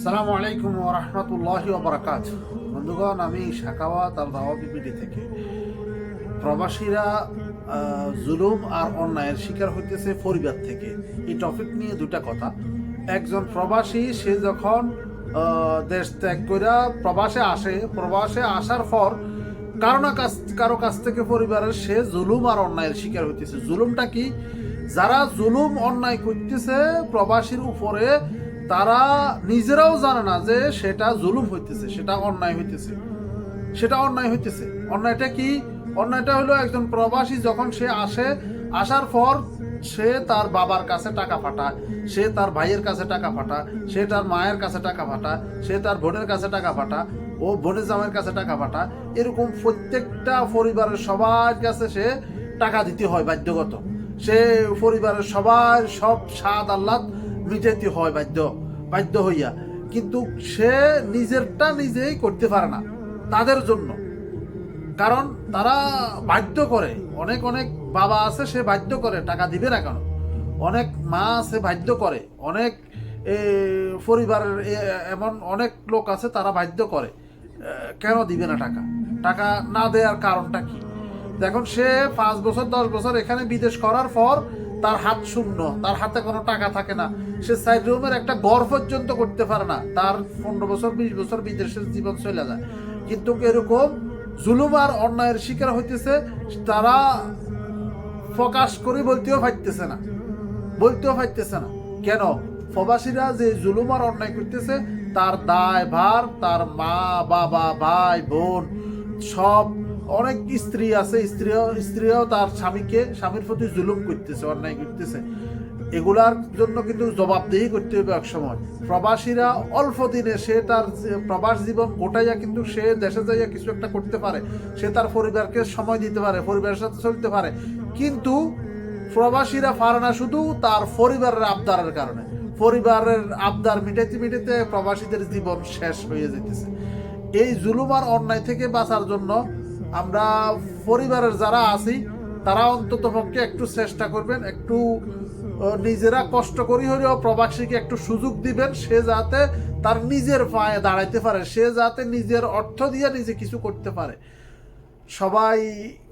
সালামু আলাইকুম রহমতুল্লাহ বারাকাত বন্ধুগণ, আমি শাকাওয়াত আর দাওয়া বিপিডি থেকে। প্রবাসীরা জুলুম আর অন্যায়ের শিকার হইতেছে পরিবার থেকে। এই টপিক নিয়ে দুটা কথা। একজন প্রবাসী, সে যখন দেশ ত্যাগ করে প্রবাসে আসে, প্রবাসে আসার পর কারও না কাছ, কারও কাছ থেকে পরিবারের সে জুলুম আর অন্যায়ের শিকার হইতেছে। জুলুমটা কি? যারা জুলুম অন্যায় করতেছে, প্রবাসীর উপরে তারা নিজেরাও জানে না যে সেটা জুলুম হইতেছে, সেটা অন্যায় হইতেছে। সেটা অন্যায় হইতেছে। অন্যায়টা কি? অন্যায়টা হলো একজন প্রবাসী যখন সে আসে, আসার পর সে তার বাবার কাছে টাকা পাঠায় সে তার ভাইয়ের কাছে টাকা পাঠায় সে তার মায়ের কাছে টাকা পাঠায় সে তার বোনের কাছে টাকা পাঠায় ও বোনের জামাইয়ের কাছে টাকা পাঠায় এরকম প্রত্যেকটা পরিবারের সবার কাছে সে টাকা দিতে হয় বাধ্যগত। সে পরিবারের সবার সব স্বাদ আহ্লাদ মিটাইতে হয় বাধ্য। বাধ্য হইয়া। কিন্তু সে নিজেরটা নিজেই করতে পারে না, তাদের জন্য। কারণ তারা বাধ্য করে। অনেক অনেক বাবা আছে, সে বাধ্য করে, টাকা দিবে না কেন? অনেক মা আছে, বাধ্য করে। অনেক পরিবারের এমন অনেক লোক আছে, তারা বাধ্য করে। কেন দিবে না টাকা? টাকা না দেওয়ার কারণটা কি? দেখুন, সে পাঁচ বছর, দশ বছর এখানে বিদেশ করার পর তার হাত শূন্য, তার হাতে কোনো টাকা থাকে না। সে সাইড রুমের একটা গড় পর্যন্ত করতে পারে না। তার পনেরো বছর, বিশ বছর বিদেশের জীবন চলে যায়। কিন্তু এরকম জুলুম আর অন্যায়ের শিকার হইতেছে, তারা প্রকাশ করে বলতেও পারতেছে না। বলতেও পারতেছে না। কেন? প্রবাসীরা যে জুলুম আর অন্যায় করতেছে, তার দায় ভার তার মা, বাবা, ভাই, বোন সব অনেক স্ত্রী আছে, স্ত্রীও স্ত্রীও তার স্বামীকে, স্বামীর প্রতি জুলুম করতেছে, অন্যায় করতেছে। এগুলার জন্য কিন্তু জবাবদেহি করতে হবে এক সময়। প্রবাসীরা অল্প দিনে সে তার প্রবাস জীবন গোটাইয়া কিন্তু সে দেশে যাইয়া কিছু একটা করতে পারে। সে তার পরিবারকে সময় দিতে পারে, পরিবারের সাথে চলতে পারে। কিন্তু প্রবাসীরা পারে না শুধু তার পরিবারের আবদারের কারণে। পরিবারের আবদার মিটাইতে মিটাইতে প্রবাসীদের জীবন শেষ হয়ে যেতেছে। এই জুলুম আর অন্যায় থেকে বাঁচার জন্য আমরা পরিবারের যারা আছি, তারা অন্তত পক্ষে একটু চেষ্টা করবেন, একটু নিজেরা কষ্ট করি হলেও প্রবাসীকে একটু সুযোগ দিবেন, সে যাতে তার নিজের পায়ে দাঁড়াইতে পারে, সে যাতে নিজের অর্থ দিয়ে নিজে কিছু করতে পারে। সবাই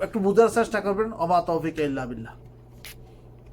একটু বোঝার চেষ্টা করবেন অবাত তৌফিক ইল্লা